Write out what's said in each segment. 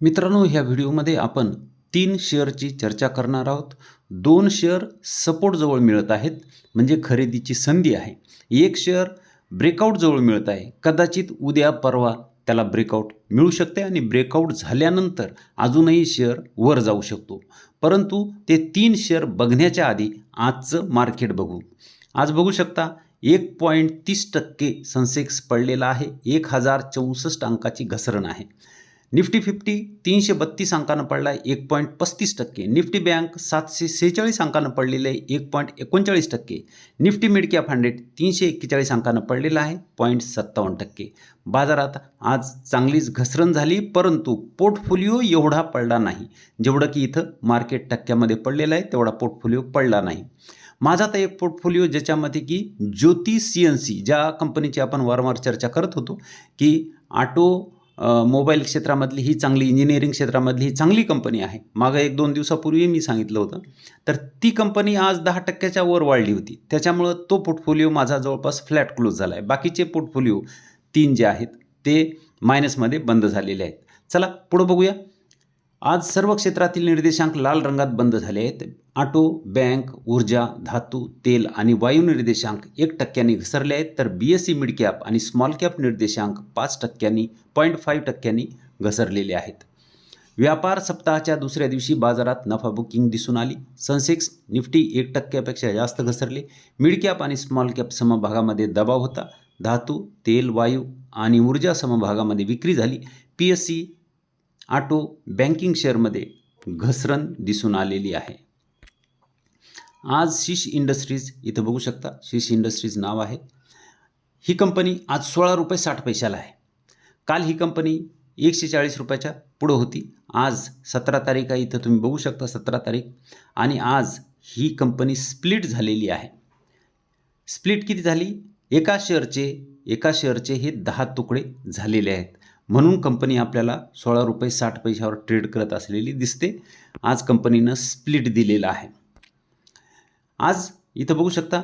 मित्रांनो ह्या व्हिडिओमध्ये आपण तीन शेअरची चर्चा करणार आहोत. दोन शेअर सपोर्टजवळ मिळत आहेत म्हणजे खरेदीची संधी आहे. एक शेअर ब्रेकआउटजवळ मिळत आहे. कदाचित उद्या परवा त्याला ब्रेकआउट मिळू शकते आणि ब्रेकआउट झाल्यानंतर अजूनही शेअर वर जाऊ शकतो. परंतु ते तीन शेअर बघण्याच्या आधी आजचं मार्केट बघू. आज बघू शकता एक पॉईंट तीस टक्के सेन्सेक्स पडलेला आहे. एक हजार चौसष्ट अंकाची घसरण आहे. निफ्टी फिफ्टी तीनशे बत्तीस अंकानं पडला आहे एक पॉईंट पस्तीस टक्के. निफ्टी बँक सातशे सेहेचाळीस अंकानं पडलेलं आहे एक पॉईंट एकोणचाळीस टक्के. निफ्टी मिड कॅप हंड्रेड तीनशे एक्केचाळीस अंकानं पडलेलं आहे पॉईंट सत्तावन्न टक्के. बाजारात आज चांगलीच घसरण झाली परंतु पोर्टफोलिओ एवढा पडला नाही. जेवढं की इथं मार्केट टक्क्यामध्ये पडलेलं आहे तेवढा पोर्टफोलिओ पडला नाही. माझा तर एक पोर्टफोलिओ ज्याच्यामध्ये की ज्योती सी एन सी ज्या कंपनीची आपण वारंवार चर्चा करत होतो की ऑटो मोबाईल क्षेत्रामधली ही चांगली इंजिनिअरिंग क्षेत्रामधली ही चांगली कंपनी आहे. मागं एक दोन दिवसापूर्वी मी सांगितलं होतं. तर ती कंपनी आज दहा टक्क्याच्या वर वाढली होती. त्याच्यामुळं तो पोर्टफोलिओ माझा जवळपास फ्लॅट क्लोज झाला आहे बाकीचे पोर्टफोलिओ तीन जे आहेत ते मायनसमध्ये बंद झालेले आहेत. चला पुढं बघूया. आज सर्व क्षेत्रातील निर्देशांक लाल रंगात बंद झाले आहेत ऑटो बँक ऊर्जा धातू तेल आणि वायू निर्देशांक एक टक्क्यांनी घसरले आहेत. तर B S E mid cap आणि स्मॉल कॅप निर्देशांक पाच टक्क्यांनी पॉईंट फाईव्ह टक्क्यांनी घसरलेले आहेत. व्यापार सप्ताहाच्या दुसऱ्या दिवशी बाजारात नफा बुकिंग दिसून आली. सनसेक्स निफ्टी एक टक्क्यापेक्षा जास्त घसरले. मिड कॅप आणि स्मॉल कॅप समभागामध्ये दबाव होता. धातू तेल वायू आणि ऊर्जा समभागामध्ये विक्री झाली. P S C auto banking शेअरमध्ये घसरण दिसून आलेली आहे. आज शीश इंडस्ट्रीज इथं बघू शकता शीश इंडस्ट्रीज नाव आहे. ही कंपनी आज सोळा रुपये साठ पैशाला आहे. काल ही कंपनी एकशे चाळीस रुपयाच्या पुढं होती. आज सतरा तारीख आहे इथं तुम्ही बघू शकता सतरा तारीख. आणि आज ही कंपनी स्प्लिट झालेली आहे. स्प्लिट किती झाली? एका शेअरचे एका शेअरचे हे दहा तुकडे झालेले आहेत. म्हणून कंपनी आपल्याला सोळा रुपये साठ पैशावर ट्रेड करत असलेली दिसते. आज कंपनीनं स्प्लिट दिलेला आहे. आज इथं बघू शकता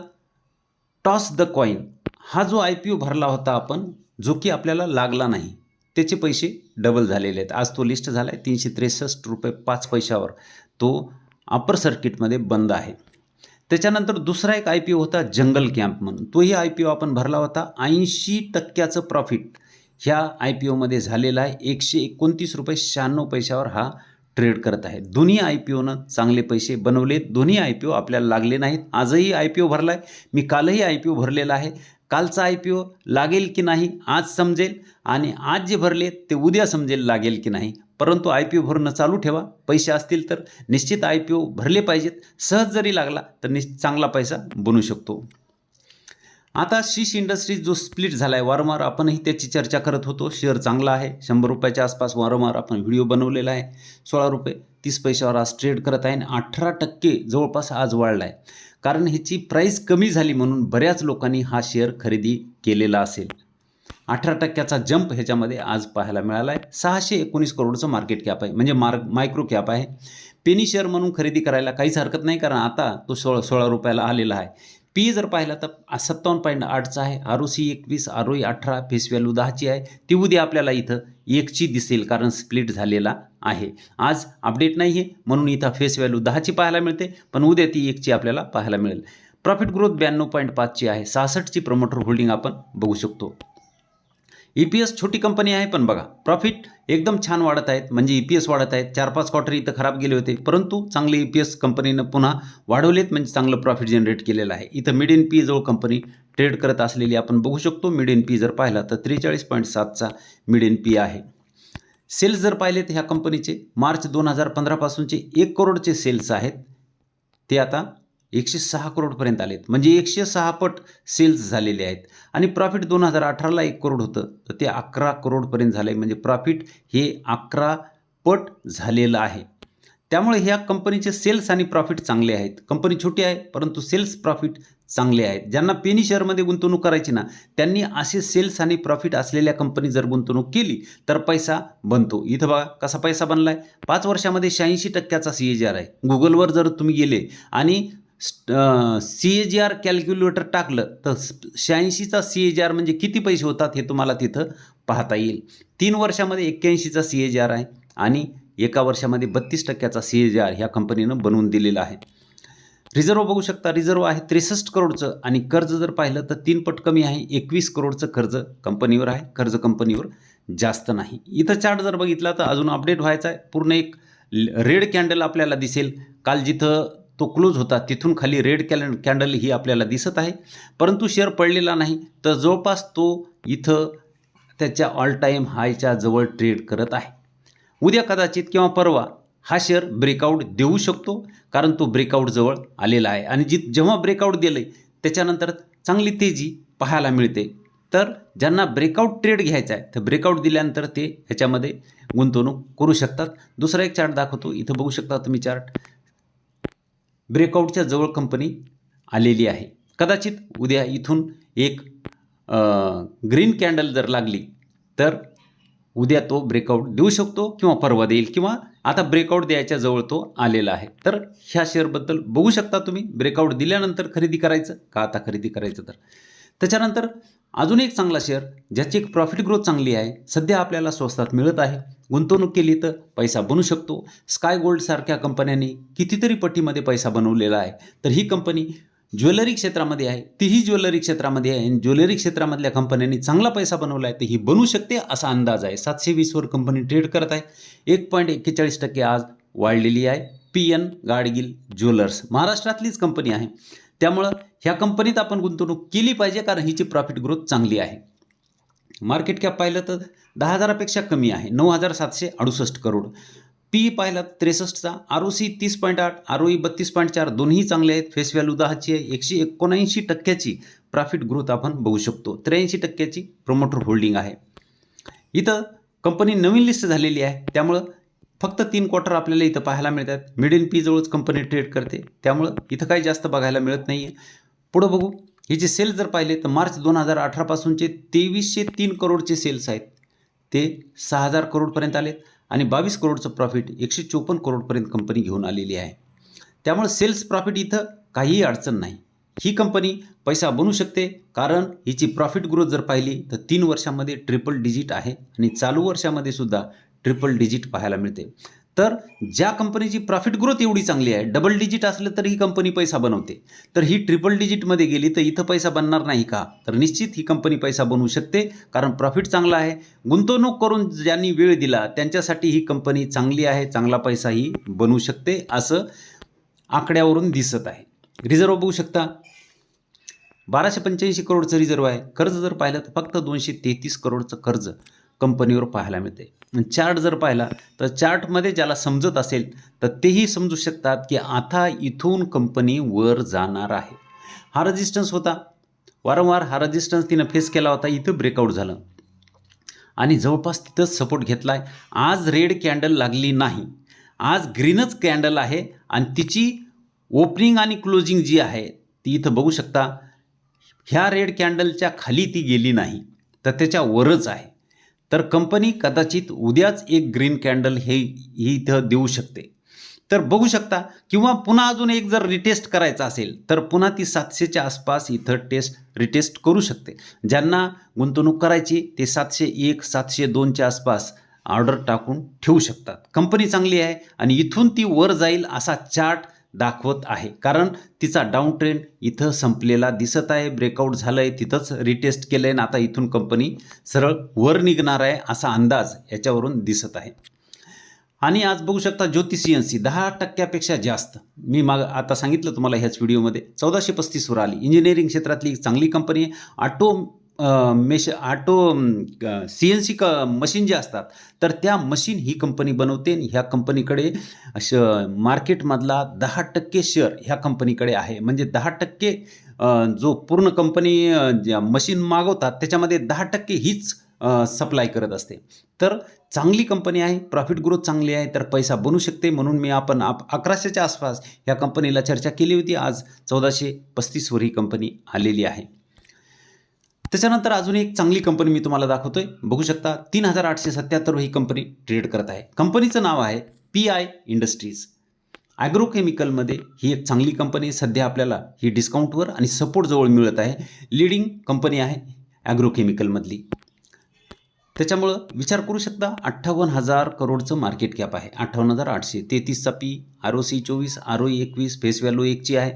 टॉस द कॉईन हा जो आय पी ओ भरला होता आपण जो की आपल्याला लागला नाही त्याचे पैसे डबल झालेले आहेत. आज तो लिस्ट झाला आहे तीनशे त्रेसष्ट रुपये पाच पैशावर. तो अपर सर्किटमध्ये बंद आहे. त्याच्यानंतर दुसरा एक आय पी ओ होता जंगल कॅम्प म्हणून. तोही आय पी ओ आपण भरला होता ऐंशी टक्क्याचं प्रॉफिट. ह्या आय पी ओमध्ये झालेला आहे. एकशे एकोणतीस रुपये शहाण्णव पैशावर हा ट्रेड करत आहे. दोन्ही आय पी ओनं चांगले पैसे बनवले. दोन्ही आय पी ओ आपल्याला लागले नाहीत. आजही आय पी ओ भरला आहे मी कालही आय पी ओ भरलेला आहे. कालचा आय पी ओ लागेल की नाही आज समजेल. आणि आज जे भरले ते उद्या समजेल लागेल की नाही. परंतु आय पी ओ भरणं चालू ठेवा. पैसे असतील तर निश्चित आय पी ओ भरले पाहिजेत. सहज जरी लागला तर निश्चित चांगला पैसा बनू शकतो. आता शीश इंडस्ट्रीज जो स्प्लिट झाला आहे वारंवार आपणही त्याची चर्चा करत होतो. शेअर चांगला आहे. शंभर रुपयाच्या आसपास वारंवार आपण व्हिडिओ बनवलेला आहे. सोळा रुपये तीस पैशावर आज ट्रेड करत आहे आणि अठरा टक्के जवळपास आज वाढला आहे कारण ह्याची प्राईस कमी झाली म्हणून बऱ्याच लोकांनी हा शेअर खरेदी केलेला असेल. अठरा टक्क्याचा जंप ह्याच्यामध्ये आज पाहायला मिळाला आहे सहाशे एकोणीस करोडचं मार्केट कॅप आहे. म्हणजे मार्क मायक्रो कॅप आहे. पेनी शेअर म्हणून खरेदी करायला काहीच हरकत नाही कारण आता तो सोळा सोळा रुपयाला आलेला आहे. पी जर पाहिला तर सत्तावन्न पॉईंट आठचा आहे. आर ओ सी एकवीस आर ओ अठरा फेस व्हॅल्यू दहाची आहे. ती उद्या आपल्याला इथं एकची दिसेल कारण स्प्लिट झालेला आहे. आज अपडेट नाही आहे म्हणून इथं फेस व्हॅल्यू दहाची पाहायला मिळते पण उद्या ती एकची आपल्याला पाहायला मिळेल. प्रॉफिट ग्रोथ ब्याण्णव पॉईंट पाचची आहे. सहासष्टची प्रमोटर होल्डिंग आपण बघू शकतो. ई पी एस छोटी कंपनी आहे पण बघा प्रॉफिट एकदम छान वाढत आहेत. म्हणजे ई पी एस वाढत आहेत. चार पाच क्वार्टर इथं खराब गेले होते. परंतु चांगले ई पी एस कंपनीनं पुन्हा वाढवलेत. म्हणजे चांगलं प्रॉफिट जनरेट केलेलं आहे. इथं मिड इन पी जवळ कंपनी ट्रेड करत असलेली आपण बघू शकतो. मिड इन पी जर पाहिला तर त्रेचाळीस पॉईंट सातचा मिड इन पी आहे. सेल्स जर पाहिले तर ह्या कंपनीचे मार्च दोन हजार पंधरापासूनचे एक करोडचे सेल्स आहेत. ते आता एकशे सहा करोडपर्यंत आलेत. म्हणजे एकशे सहा पट सेल्स झालेले आहेत. आणि प्रॉफिट दोन हजार अठराला एक करोड होतं. तर ते अकरा करोडपर्यंत झालं आहे म्हणजे प्रॉफिट हे अकरा पट झालेलं आहे. त्यामुळे ह्या कंपनीचे सेल्स आणि प्रॉफिट चांगले आहेत. कंपनी छोटी आहे परंतु सेल्स प्रॉफिट चांगले आहेत. ज्यांना पेनी शेअरमध्ये गुंतवणूक करायची ना त्यांनी असे सेल्स आणि प्रॉफिट असलेल्या कंपनी जर गुंतवणूक केली तर पैसा बनतो. इथं बघा कसा पैसा बनला आहे पाच वर्षामध्ये शहाऐंशी टक्क्याचा सी ए जी आर आहे. गुगलवर जर तुम्ही गेले आणि C A G R calculator टाकलं तर शहाऐंशीचा सी ए जी आर म्हणजे किती पैसे होतात हे तुम्हाला तिथं पाहता येईल. तीन वर्षामध्ये एक्क्याऐंशीचा सी ए जी आर आहे आणि एका वर्षामध्ये बत्तीस टक्क्याचा सी ए जी आर ह्या कंपनीनं बनवून दिलेला आहे. रिझर्व बघू शकता रिझर्व आहे त्रेसष्ट करोडचं आणि कर्ज जर पाहिलं तर तीन पट कमी आहे एकवीस करोडचं कर्ज कंपनीवर आहे कर्ज कंपनीवर जास्त नाही. इथं चार्ट जर बघितला तर अजून अपडेट व्हायचा आहे. पूर्ण एक रेड कॅन्डल आपल्याला दिसेल. काल जिथं तो क्लोज होता. तिथून खाली रेड कॅल कॅन्डल ही आपल्याला दिसत आहे. परंतु शेअर पडलेला नाही. तर जवळपास तो इथं त्याच्या ऑल टाईम हायच्या जवळ ट्रेड करत आहे. उद्या कदाचित किंवा परवा हा शेअर ब्रेकआउट देऊ शकतो. कारण तो ब्रेकआउट जवळ आलेला आहे. आणि जी जेव्हा ब्रेकआउट दिलं आहे त्याच्यानंतर चांगली तेजी पाहायला मिळते. तर ज्यांना ब्रेकआउट ट्रेड घ्यायचा आहे तर ब्रेकआउट दिल्यानंतर ते ह्याच्यामध्ये गुंतवणूक करू शकतात. दुसरा एक चार्ट दाखवतो. इथं बघू शकता तुम्ही चार्ट ब्रेकआउटच्या जवळ कंपनी आलेली आहे. कदाचित उद्या इथून एक ग्रीन कॅन्डल जर लागली तर उद्या तो ब्रेकआउट देऊ शकतो किंवा परवा देईल किंवा आता ब्रेकआउट द्यायच्या जवळ तो आलेला आहे. तर ह्या शेअरबद्दल बघू शकता तुम्ही. ब्रेकआउट दिल्यानंतर खरेदी करायचं का आता खरेदी करायचं तर? त्याच्यानंतर अजून एक चांगला शेअर ज्याची एक प्रॉफिट ग्रोथ चांगली आहे सध्या आपल्याला स्वस्तात मिळत आहे. गुंतवणूक केली तर पैसा बनू शकतो. स्काय गोल्डसारख्या कंपन्यांनी कितीतरी पट्टीमध्ये पैसा बनवलेला आहे. तर ही कंपनी ज्वेलरी क्षेत्रामध्ये आहे. तीही ज्वेलरी क्षेत्रामध्ये आहे. आणि ज्वेलरी क्षेत्रामधल्या कंपन्यांनी चांगला पैसा बनवला आहे. तर ही बनू शकते असा अंदाज आहे. सातशे वीसवर कंपनी ट्रेड करत आहे. एक पॉईंट एक्केचाळीस टक्के आज वाढलेली आहे. P N Gadgil jewellers. महाराष्ट्रातलीच company आहे. त्यामुळं ह्या कंपनीत आपण गुंतवणूक केली पाहिजे. कारण हिची प्रॉफिट ग्रोथ चांगली आहे. मार्केट कॅप पाहिलं तर दहा हजारापेक्षा कमी आहे. नऊ हजार सातशे अडुसष्ट करोड. पी पाहिला त्रेसष्टचा. आर ओ सी तीस पॉईंट आठ आर ओ ई बत्तीस पॉईंट चार दोन्ही चांगले आहेत. फेस व्हॅल्यू दहाची आहे. एकशे एकोणऐंशी टक्क्याची प्रॉफिट ग्रोथ आपण बघू शकतो. त्र्याऐंशी टक्क्याची प्रोमोटर होल्डिंग आहे. इथं कंपनी नवीन लिस्ट झालेली आहे. त्यामुळं फक्त तीन क्वार्टर आपल्याला इथं पाहायला मिळतात. मिड इन पी जवळच कंपनी ट्रेड करते. त्यामुळं इथं काही जास्त बघायला मिळत नाही आहे पुढं बघू. याचे सेल्स जर पाहिले तर मार्च दोन हजार अठरापासूनचे तेवीसशे तीन करोडचे सेल्स आहेत. ते सहा हजार करोडपर्यंत आलेत आणि बावीस करोडचं प्रॉफिट एकशे चोपन्न करोडपर्यंत कंपनी घेऊन आलेली आहे. त्यामुळे सेल्स प्रॉफिट इथं काहीही अडचण नाही. ही कंपनी पैसा बनू शकते कारण हिची प्रॉफिट ग्रोथ जर पाहिली तर तीन वर्षामध्ये ट्रिपल डिजिट आहे आणि चालू वर्षामध्ये सुद्धा ट्रिपल डिजिट पाहायला मिळते. तर ज्या कंपनीची प्रॉफिट ग्रोथ एवढी चांगली आहे डबल डिजिट असलं तर ही कंपनी पैसा बनवते. तर ही ट्रिपल डिजिटमध्ये गेली तर इथं पैसा बनणार नाही का? तर निश्चित ही कंपनी पैसा बनवू शकते कारण प्रॉफिट चांगला आहे. गुंतवणूक करून ज्यांनी वेळ दिला त्यांच्यासाठी ही कंपनी चांगली आहे चांगला पैसाही बनवू शकते असं आकड्यावरून दिसत आहे. रिझर्व बघू शकता. बाराशे पंच्याऐंशी करोडचं रिझर्व आहे. कर्ज जर पाहिलं तर फक्त दोनशे तेहतीस करोडचं कर्ज. कंपनीवर पाहायला मिळते. चार्ट जर पाहिला तर चार्टमध्ये ज्याला समजत असेल तर तेही समजू शकतात की आता इथून कंपनी वर जाणार आहे. हा रजिस्टन्स होता. वारंवार हा रजिस्टन्स तिनं फेस केला होता इथं ब्रेकआउट झालं. आणि जवळपास तिथंच सपोर्ट घेतला आहे आज रेड कॅन्डल लागली नाही. आज ग्रीनच कॅन्डल आहे आणि तिची ओपनिंग आणि क्लोजिंग जी आहे ती इथं बघू शकता. ह्या रेड कॅन्डलच्या खाली ती गेली नाही. तर त्याच्यावरच आहे. तर कंपनी कदाचित उद्याच एक ग्रीन कॅन्डल हे ही इथं देऊ शकते. तर बघू शकता किंवा पुन्हा अजून एक जर रिटेस्ट करायचा असेल तर पुन्हा ती सातशेच्या आसपास इथं टेस्ट रिटेस्ट करू शकते. ज्यांना गुंतवणूक करायची ते सातशे एक सातशे दोनच्या आसपास ऑर्डर टाकून ठेवू शकतात. कंपनी चांगली आहे आणि इथून ती वर जाईल असा चार्ट दाखवत आहे. कारण तिचा डाऊन ट्रेंड इथं संपलेला दिसत आहे. ब्रेकआउट झालं आहे तिथंच रिटेस्ट केलं आहे आणि आता इथून कंपनी सरळ वर निघणार आहे असा अंदाज याच्यावरून दिसत आहे. आणि आज बघू शकता ज्योतिषी एन सी दहा टक्क्यापेक्षा जास्त. मी माग आता सांगितलं तुम्हाला ह्याच व्हिडिओमध्ये चौदाशे पस्तीसवर आली. इंजिनिअरिंग क्षेत्रातली एक चांगली कंपनी आहे. Auto mesh auto C N C क मशीन जे असतात तर त्या मशीन ही कंपनी बनवते आणि ह्या कंपनीकडे श मार्केटमधला दहा टक्के शेअर ह्या कंपनीकडे आहे. म्हणजे दहा टक्के जो पूर्ण कंपनी ज्या मशीन मागवतात त्याच्यामध्ये दहा टक्के हीच सप्लाय करत असते. तर चांगली कंपनी आहे प्रॉफिट ग्रोथ चांगली आहे तर पैसा बनू शकते. म्हणून मी आपण आप अकराशेच्या आसपास ह्या कंपनीला चर्चा केली होती. आज चौदाशे पस्तीसवर ही कंपनी आलेली आहे. त्याच्यानंतर अजून एक चांगली कंपनी मी तुम्हाला दाखवतोय. बघू शकता तीन हजार आठशे सत्याहत्तर ही कंपनी ट्रेड करत आहे. कंपनीचं नाव आहे पी आय इंडस्ट्रीज ॲग्रोकेमिकलमध्ये ही एक चांगली कंपनी सध्या आपल्याला ही डिस्काउंटवर आणि सपोर्ट जवळ मिळत आहे. लिडिंग कंपनी आहे ॲग्रोकेमिकलमधली त्याच्यामुळं विचार करू शकता अठ्ठावन्न हजार करोडचं मार्केट कॅप आहे. अठ्ठावन्न हजार आठशे तेहतीसचा पी आर ओ सी चोवीस आर ओ एकवीस फेस व्हॅल्यू एकची आहे.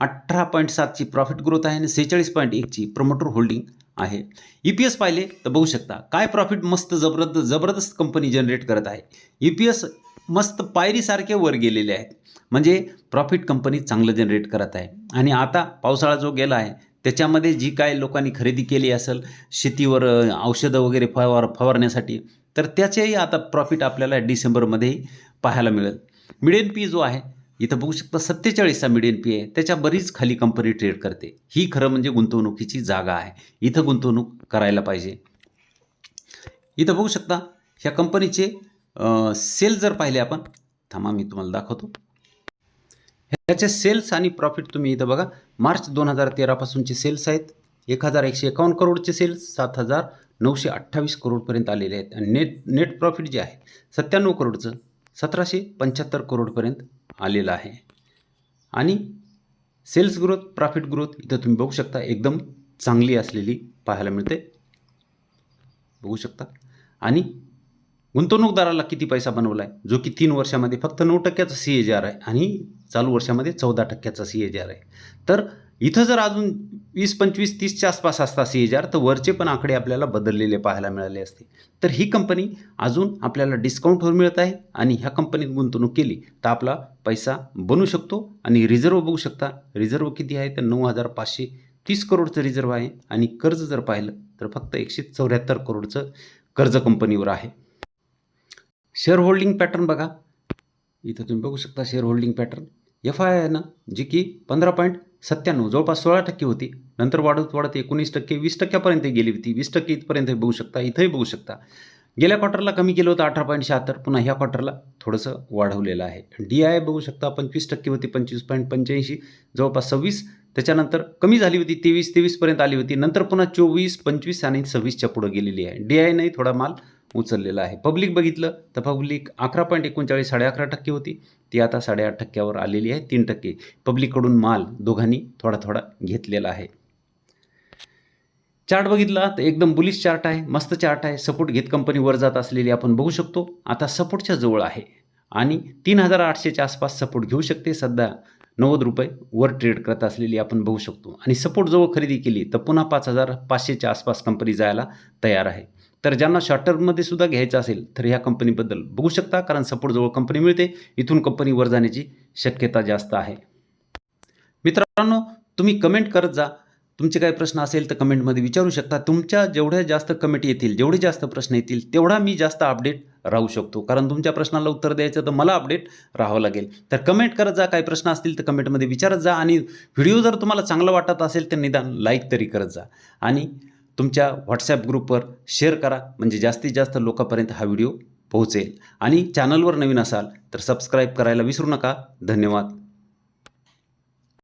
अठरा पॉईंट सातची प्रॉफिट ग्रोथ आहे आणि सेहेचाळीस पॉईंट एकची प्रमोटर होल्डिंग आहे. ई पी एस पाहिले तर बघू शकता काय प्रॉफिट मस्त जबरद जबरदस्त कंपनी जनरेट करत आहे. ई पी एस मस्त पायरीसारखे वर गेलेले आहेत. म्हणजे प्रॉफिट कंपनी चांगलं जनरेट करत आहे. आणि आता पावसाळा जो गेला आहे त्याच्यामध्ये जी काय लोकांनी खरेदी केली असेल शेतीवर औषधं वगैरे फवार फवारण्यासाठी तर त्याचेही आता प्रॉफिट आपल्याला डिसेंबरमध्येही पाहायला मिळेल. मिडेन पी जो आहे इथं बघू शकता सत्तेचाळीसचा मिडियन पी आहे त्याच्या बरीच खाली कंपनी ट्रेड करते. ही खरं म्हणजे गुंतवणुकीची जागा आहे. इथं गुंतवणूक करायला पाहिजे. इथं बघू शकता ह्या कंपनीचे सेल जर पाहिले आपण थांबा मी तुम्हाला दाखवतो. ह्याचे सेल्स आणि प्रॉफिट तुम्ही इथं बघा. मार्च दोन हजार तेरापासूनचे सेल्स आहेत. एक हजार एकशे एकावन्न करोडचे सेल्स सात हजार नऊशे अठ्ठावीस करोडपर्यंत आलेले आहेत. आणि नेट नेट प्रॉफिट जे आहे सत्त्याण्णव करोडचं सतराशे पंच्याहत्तर करोडपर्यंत आलेला आहे. आणि सेल्स ग्रोथ प्रॉफिट ग्रोथ इथं तुम्ही बघू शकता एकदम चांगली असलेली पाहायला मिळते. बघू शकता. आणि गुंतवणूकदाराला किती पैसा बनवला आहे जो की तीन वर्षामध्ये फक्त नऊ टक्क्याचा सी ए जी आर आहे आणि चालू वर्षामध्ये चौदा टक्क्याचा सी ए जी आर आहे. तर इथं जर अजून वीस पंचवीस तीसच्या आसपास असता सी एच आर तर वरचे पण आकडे आपल्याला बदललेले पाहायला मिळाले असते. तर ही कंपनी अजून आपल्याला डिस्काउंटवर मिळत आहे आणि ह्या कंपनीत गुंतवणूक केली तर आपला पैसा बनू शकतो आणि रिझर्व बघू शकता. रिझर्व किती आहे? तर नऊ हजार पाचशे तीस करोडचं रिझर्व आहे आणि कर्ज जर पाहिलं तर फक्त एकशे चौऱ्याहत्तर करोडचं कर्ज कंपनीवर आहे. शेअर होल्डिंग पॅटर्न बघा. इथं तुम्ही बघू शकता share holding pattern F I आहे ना जी की पंधरा पॉईंट सत्त्याण्णव जवळपास सोळा टक्के होती. नंतर वाढत वाढत एकोणीस टक्के वीस टक्क्यापर्यंत गेली होती. वीस टक्के इथपर्यंत बघू शकता इथंही बघू शकता. गेल्या क्वार्टरला कमी केलं होतं अठरा पॉईंट शहात्तर पुन्हा ह्या क्वार्टरला थोडंसं वाढवलेलं आहे. डी आय बघू शकता पंचवीस टक्के होती पंचवीस पॉईंट पंच्याऐंशी जवळपास सव्वीस. त्याच्यानंतर कमी झाली होती तेवीस तेवीसपर्यंत आली होती. नंतर पुन्हा चोवीस पंचवीस आणि सव्वीसच्या पुढं गेलेली आहे. डी आय नाही थोडा माल उचललेलं आहे. पब्लिक बघितलं तर पब्लिक अकरा पॉईंट एकोणचाळीस साडे अकरा टक्के होती. ती आता साडेआठ टक्क्यावर आलेली आहे तीन टक्के. पब्लिककडून माल दोघांनी थोडा थोडा घेतलेला आहे. चार्ट बघितला तर एकदम बुलिश चार्ट आहे मस्त चार्ट आहे. सपोर्ट घेत कंपनी वर जात असलेली आपण बघू शकतो. आता सपोर्टच्या जवळ आहे. आणि तीन हजार आठशेच्या आसपास सपोर्ट घेऊ शकते. सध्या नव्वद रुपये वर ट्रेड करत असलेली आपण बघू शकतो. आणि सपोर्ट जवळ खरेदी केली तर पुन्हा पाच हजार पाचशेच्या आसपास कंपनी जायला तयार आहे. तर ज्यांना शॉर्ट टर्ममध्ये सुद्धा घ्यायचं असेल तर ह्या कंपनीबद्दल बघू शकता कारण सपोर्ट जवळ कंपनी मिळते इथून कंपनी वर जाण्याची शक्यता जास्त आहे. मित्रांनो तुम्ही कमेंट करत जा. तुमचे काही प्रश्न असेल तर कमेंटमध्ये विचारू शकता. तुमच्या जेवढ्या जास्त कमेंट येतील जेवढे जास्त प्रश्न येतील तेवढा मी जास्त अपडेट राहू शकतो. कारण तुमच्या प्रश्नाला उत्तर द्यायचं तर मला अपडेट राहावं लागेल. तर कमेंट करत जा. काही प्रश्न असतील तर कमेंटमध्ये विचारत जा. आणि व्हिडिओ जर तुम्हाला चांगला वाटत असेल तर निदान लाईक तरी करत जा. आणि तुमच्या व्हॉट्सॲप ग्रुपवर शेअर करा. म्हणजे जास्तीत जास्त लोकांपर्यंत हा व्हिडिओ पोहोचेल. आणि चॅनलवर नवीन असाल तर सबस्क्राईब करायला विसरू नका. धन्यवाद.